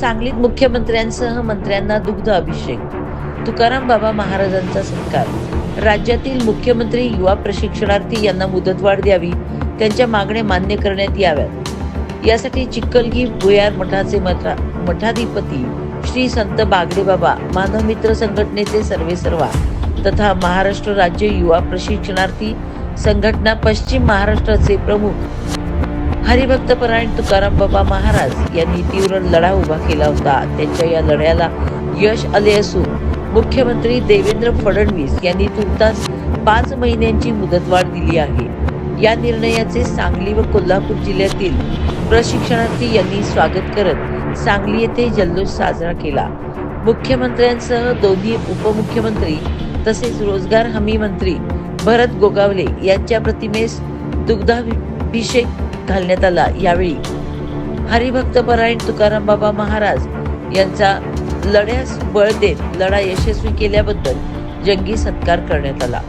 सांगलीत मुख्यमंत्र्यांसह मंत्र्यांना दुग्ध अभिषेक. तुकाराम बाबा महाराजांचा सत्कार. राज्यातील मुख्यमंत्री युवा प्रशिक्षणार्थी यांना मुदतवाढ द्यावी त्यांच्या मागण्या मान्य करण्यात याव्यात. यासाठी चिक्कलगी भुयार मठाचे मठा मठाधिपती श्री संत बागडे बाबा मानवमित्र संघटनेचे सर्वेसर्वा तथा महाराष्ट्र राज्य युवा प्रशिक्षणार्थी संघटना पश्चिम महाराष्ट्राचे प्रमुख हरिभक्तपरायण तुकाराम बाबा महाराज यांनी तीव्र लढा उभा केला होता. त्यांच्या या लढ्याला यश आले असून मुख्यमंत्री देवेंद्र फडणवीस यांनी तुर्तास पाच महिन्यांची मुदतवाढ दिली आहे. या निर्णयाचे सांगली व कोल्हापूर जिल्ह्यातील प्रशिक्षणार्थी यांनी स्वागत करत सांगली येथे जल्लोष साजरा केला. मुख्यमंत्र्यांसह दोन्ही उपमुख्यमंत्री तसेच रोजगार हमी मंत्री भरत गोगावले यांच्या प्रतिमेस दुग्धाभिषेक घालण्यात आला. यावेळी हरिभक्तपरायण तुकाराम बाबा महाराज यांचा लढ्यास बळ देत लढा यशस्वी केल्याबद्दल जंगी सत्कार करण्यात आला.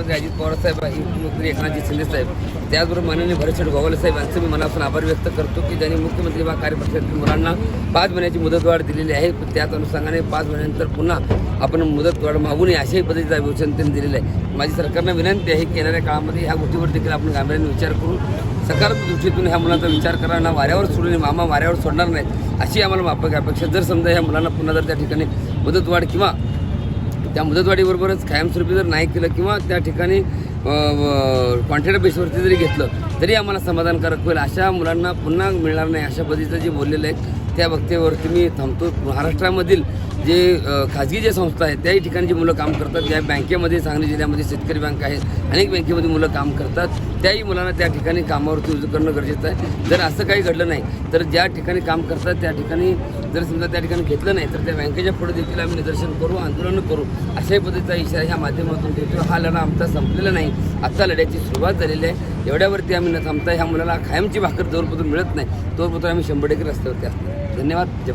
देवेंद्र साहेब अजित पवार साहेब मुख्यमंत्री एकनाथजी शिंदे साहेब त्याचबरोबर माननीय भरतशेठ गोवाले साहेब यांचं मी मनापासून आभार व्यक्त करतो की त्यांनी मुख्यमंत्री वा कार्यपक्षातील मुलांना पाच महिन्याची मुदतवाढ दिलेली आहे. त्याच अनुषंगाने पाच महिन्यानंतर पुन्हा आपण मुदतवाढ मागू नये अशाही पद्धतीचा वचन त्यांनी दिलेलं आहे. माझी सरकारनं विनंती आहे की येणाऱ्या काळामध्ये ह्या गोष्टीवर देखील आपण गांभीर्याने विचार करून सकारात्मक दृष्टीतून ह्या मुलांचा विचार करा ना वाऱ्यावर सोडून मामा वाऱ्यावर सोडणार नाहीत अशी आम्हाला माफक अपेक्षा जर समजा ह्या मुलांना पुन्हा जर त्या ठिकाणी मुदतवाढ किंवा त्या मुदतवाढीबरोबरच कायमस्वरूपी जर नाही केलं किंवा त्या ठिकाणी कॉन्ट्रॅक्ट बेसवरती जरी घेतलं तरी आम्हाला समाधानकारक होईल. अशा मुलांना पुन्हा मिळणार नाही अशा पद्धतीचं जे बोललेलं आहे त्या वक्तेवरती मी थांबतो. महाराष्ट्रामधील जे खाजगी जे संस्था आहेत त्याही ठिकाणी जी मुलं काम करतात ज्या बँकेमध्ये सांगली जिल्ह्यामध्ये शेतकरी बँक आहे अनेक बँकेमध्ये मुलं काम करतात त्याही मुलांना त्या ठिकाणी कामावरती रुजू करणं गरजेचं आहे. जर असं काही घडलं नाही तर ज्या ठिकाणी काम करतात त्या ठिकाणी जर समजा त्या ठिकाणी घेतलं नाही तर त्या बँकेच्या पुढे देखील आम्ही निदर्शन करू आंदोलन करू. अशाही पद्धतीचा इशारा ह्या माध्यमातून देतो हा लढा आमचा संपलेला नाही. आत्ता लढ्याची सुरुवात झालेली आहे. एवढ्यावरती आम्ही न थांबता ह्या मुलाला कायमची भाकर जोरपतून मिळत नाही. तोरपतून आम्ही शंभर टक्के रस्त्यावरती असतो धन्यवाद. जय